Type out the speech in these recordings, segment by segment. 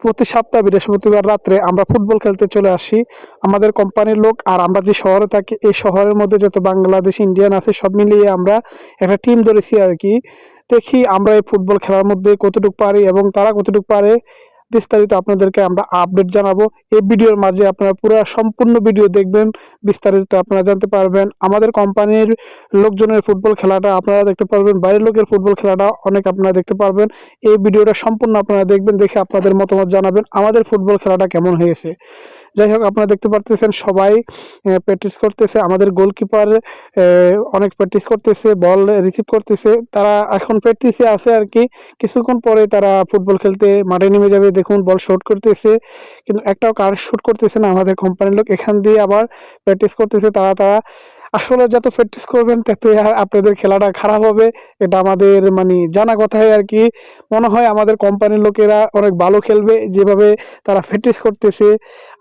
প্রতি সপ্তাহে বৃহস্পতিবার রাত্রে আমরা ফুটবল খেলতে চলে আসি। আমাদের কোম্পানির লোক আর আমরা যে শহরে থাকি, এই শহরের মধ্যে যত বাংলাদেশ, ইন্ডিয়ান আছে, সব মিলিয়ে আমরা একটা টিম ধরেছি আর কি। দেখি আমরা এই ফুটবল খেলার মধ্যে কতটুকু পারি এবং তারা কতটুকু পারে। বিস্তারিত আপনাদেরকে আমরা আপডেট জানাব। এই ভিডিওর মাঝে আপনারা পুরো সম্পূর্ণ ভিডিও দেখবেন, বিস্তারিত আপনারা জানতে পারবেন। আমাদের কোম্পানির লোকজনের ফুটবল খেলাটা আপনারা দেখতে পারবেন, বাইরের লোকের ফুটবল খেলাটা অনেক আপনারা দেখতে পারবেন। এই ভিডিওটা সম্পূর্ণ আপনারা দেখবেন, দেখে আপনাদের মতামত জানাবেন, আমাদের ফুটবল খেলাটা কেমন হয়েছে। যাই হোক, আপনারা দেখতে পারতেছেন সবাই প্র্যাকটিস করতেছে। আমাদের গোলকিপার অনেক প্র্যাকটিস করতেছে বল রিসিভ করতেছে। তারা এখন প্র্যাকটিসে আছে আর কি। কিছুক্ষণ পরে তারা ফুটবল খেলতে মাঠে নেমে যাবে দেখুন, বল শুট করতেছে, কিন্তু একটাও কার শুট করতেছে না আমাদের কোম্পানির লোক। এখান দিয়ে আবার প্র্যাকটিস করতেছে, তারা তারা আসলে যত প্র্যাকটিস করবেন তত আর আপনাদের খেলাটা খারাপ হবে। এটা আমাদের মানে জানা কথাই আর কি। মনে হয় আমাদের কোম্পানির লোকেরা অনেক ভালো খেলবে, যেভাবে তারা প্র্যাকটিস করতেছে।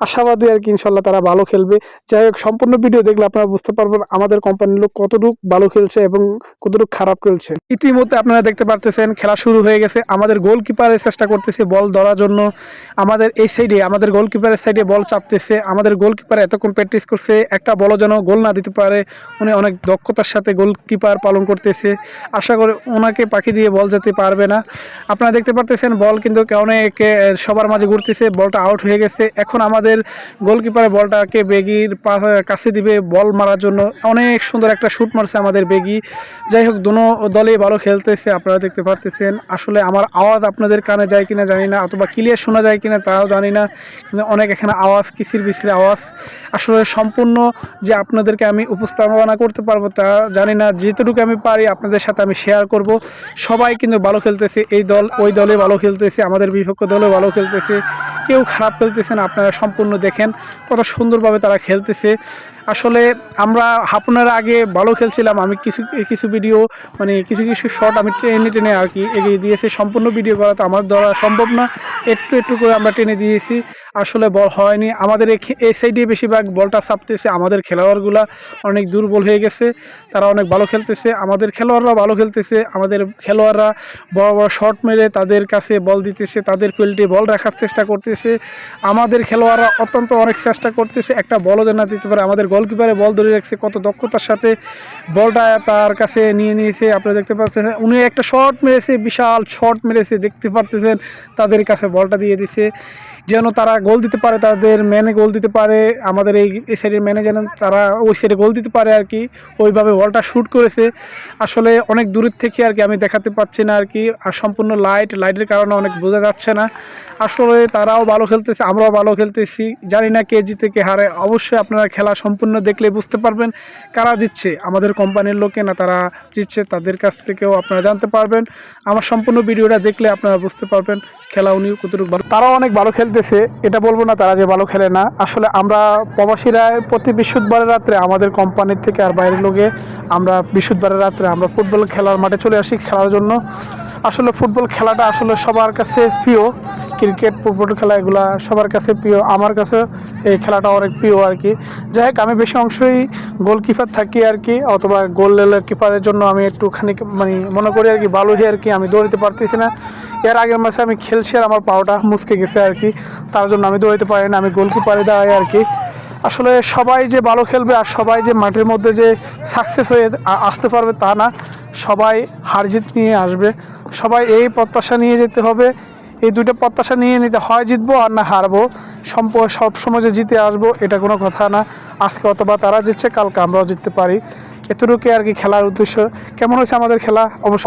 আশাবাদী আর কি, ইনশাল্লাহ তারা ভালো খেলবে। যাই হোক, সম্পূর্ণ ভিডিও দেখলে আপনারা বুঝতে পারবেন আমাদের কোম্পানির লোক কতটুকু ভালো খেলছে এবং কতটুকু খারাপ খেলছে। ইতিমধ্যে আপনারা দেখতে পারতেছেন, খেলা শুরু হয়ে গেছে। আমাদের গোলকিপারের চেষ্টা করতেছে বল ধরার জন্য। আমাদের এই সাইডে আমাদের গোলকিপারের সাইডে বল চাপতেছে, আমাদের গোলকিপার এতক্ষণ প্র্যাকটিস করছে, একটা বলও যেন গোল না দিতে পারে, উনি অনেক দক্ষতার সাথে গোলকিপার পালন করতেছে, আশা করি ওনাকে পাখি দিয়ে বল যেতে পারবে না। আপনারা দেখতে পারতেছেন বল কিন্তু অনেক সবার মাঝে ঘুরতেছে বলটা আউট হয়ে গেছে। এখন আমাদের গোলকিপারের বলটাকে বেগির কাছে দিবে বল মারার জন্য অনেক সুন্দর একটা শ্যুট মারছে আমাদের বেগি। যাই হোক, দুনো দলেই ভালো খেলতেছে, আপনারা দেখতে পারতেছেন। আসলে আমার আওয়াজ আপনাদের কানে যায় কিনা জানি না, অথবা ক্লিয়ার শোনা যায় কিনা তাও জানি না। কিন্তু অনেক এখানে আওয়াজ, কিসির বিসির আওয়াজ। আসলে সম্পূর্ণ যে আপনাদেরকে আমি উপস্থাপনা করতে পারব তা জানি না। যেটুকু আমি পারি আপনাদের সাথে আমি শেয়ার করব। সবাই কিন্তু ভালো খেলতেছে। এই দল, ওই দলে ভালো খেলতেছে। আমাদের বিপক্ষ দলে ভালো খেলতেছে। কেউ খারাপ খেলতেছে না। আপনারা সম্পূর্ণ দেখেন কত সুন্দরভাবে তারা খেলতেছে। আসলে আমরা হাফনের আগে ভালো খেলছিলাম, আমি কিছু কিছু ভিডিও মানে কিছু কিছু শট আমি টেনে টেনে আর কি এগিয়ে দিয়েছি। সম্পূর্ণ ভিডিও করা তো আমার দ্বারা সম্ভব না, একটু একটু করে আমরা টেনে দিয়েছি। আসলে বল হয়নি, আমাদের এই- সাইডে বেশিরভাগ বলটা চাপতেছে আমাদের খেলোয়াড়গুলা, অনেক দুর্বল হয়ে গেছে, তারা অনেক ভালো খেলতেছে, আমাদের খেলোয়াড়রা ভালো খেলতেছে, আমাদের খেলোয়াড়রা বড় বড় শট মেরে তাদের কাছে বল দিতেছে, তাদের ফিল্ডে বল রাখার চেষ্টা করতেছে। আমাদের খেলোয়াড়রা অত্যন্ত অনেক চেষ্টা করতেছে, একটা বলও যেন দিতে পারে, আমাদের গোলকিপারে বল ধরে রাখছে, কত দক্ষতার সাথে বলটা তার কাছে নিয়ে নিয়েছে, আপনারা দেখতে পাচ্ছেন। উনি একটা শট মেরেছে, বিশাল শট মেরেছে, দেখতে পারতেছেন, তাদের কাছে বলটা দিয়ে দিছে। যেন তারা গোল দিতে পারে, তাদের ম্যানে গোল দিতে পারে, আমাদের এই সাইডের ম্যানে যেন তারা ওই সাইডে গোল দিতে পারে আর কি। ওইভাবে বলটা শ্যুট করেছে। আসলে অনেক দূরের থেকে আর কি আমি দেখাতে পাচ্ছি না আর কি। আর সম্পূর্ণ লাইট লাইটের কারণে অনেক বোঝা যাচ্ছে না। আসলে তারাও ভালো খেলতেছে, আমরাও ভালো খেলতেছি। জানি না কে জিতে, কে হারে। অবশ্যই আপনারা খেলা সম্পূর্ণ দেখলে বুঝতে পারবেন কারা জিতছে। আমাদের কোম্পানির লোকে না তারা জিতছে, তাদের কাছ থেকেও আপনারা জানতে পারবেন। আমার সম্পূর্ণ ভিডিওটা দেখলে আপনারা বুঝতে পারবেন। খেলা উনি কতটুকু তারাও অনেক ভালো খেলতেছে এটা বলব না, তারা যে ভালো খেলে না। আসলে আমরা প্রবাসীরা প্রতি বৃহস্পতিবারের রাত্রে আমাদের কোম্পানির থেকে আর বাইরের লোকে আমরা বৃহস্পতিবারের রাত্রে আমরা ফুটবল খেলার মাঠে চলে আসি, খেলার জন্য। আসলে ফুটবল খেলাটা আসলে সবার কাছে প্রিয়, ক্রিকেট, ফুটবল খেলা এগুলা সবার কাছে প্রিয়, আমার কাছে এই খেলাটা অনেক প্রিয় আর কি। যাই হোক, আমি বেশি অংশই গোলকিপার থাকি আর কি, অথবা গোল কিপারের জন্য আমি একটুখানি মানে মনে করি আর কি ভালো হয়ে আর কি, আমি দৌড়াতে পারতেছি না। এর আগের মাসে আমি খেলছি আর আমার পাওটা মুচকে গেছে আর কি, তার জন্য আমি দৌড়াতে পারি না, আমি গোলকিপারে দাঁড়াই আর কি। আসলে সবাই যে ভালো খেলবে আর সবাই যে মাঠের মধ্যে যে সাকসেস হয়ে আসতে পারবে তা না সবাই হারজিত নিয়ে আসবে। সবাই এই প্রত্যাশা নিয়ে যেতে হবে। এই দুটো প্রত্যাশা নিয়ে নিতে হয় জিতবো আর না হারবো। সম্প সব সময় যে জিতে আসব, এটা কোনো কথা না। আজকে অথবা তারা জিতছে, কালকে আমরাও জিততে পারি। এতটুকু আর কি খেলার উদ্দেশ্য। কেমন হয়েছে আমাদের খেলা? অবশ্য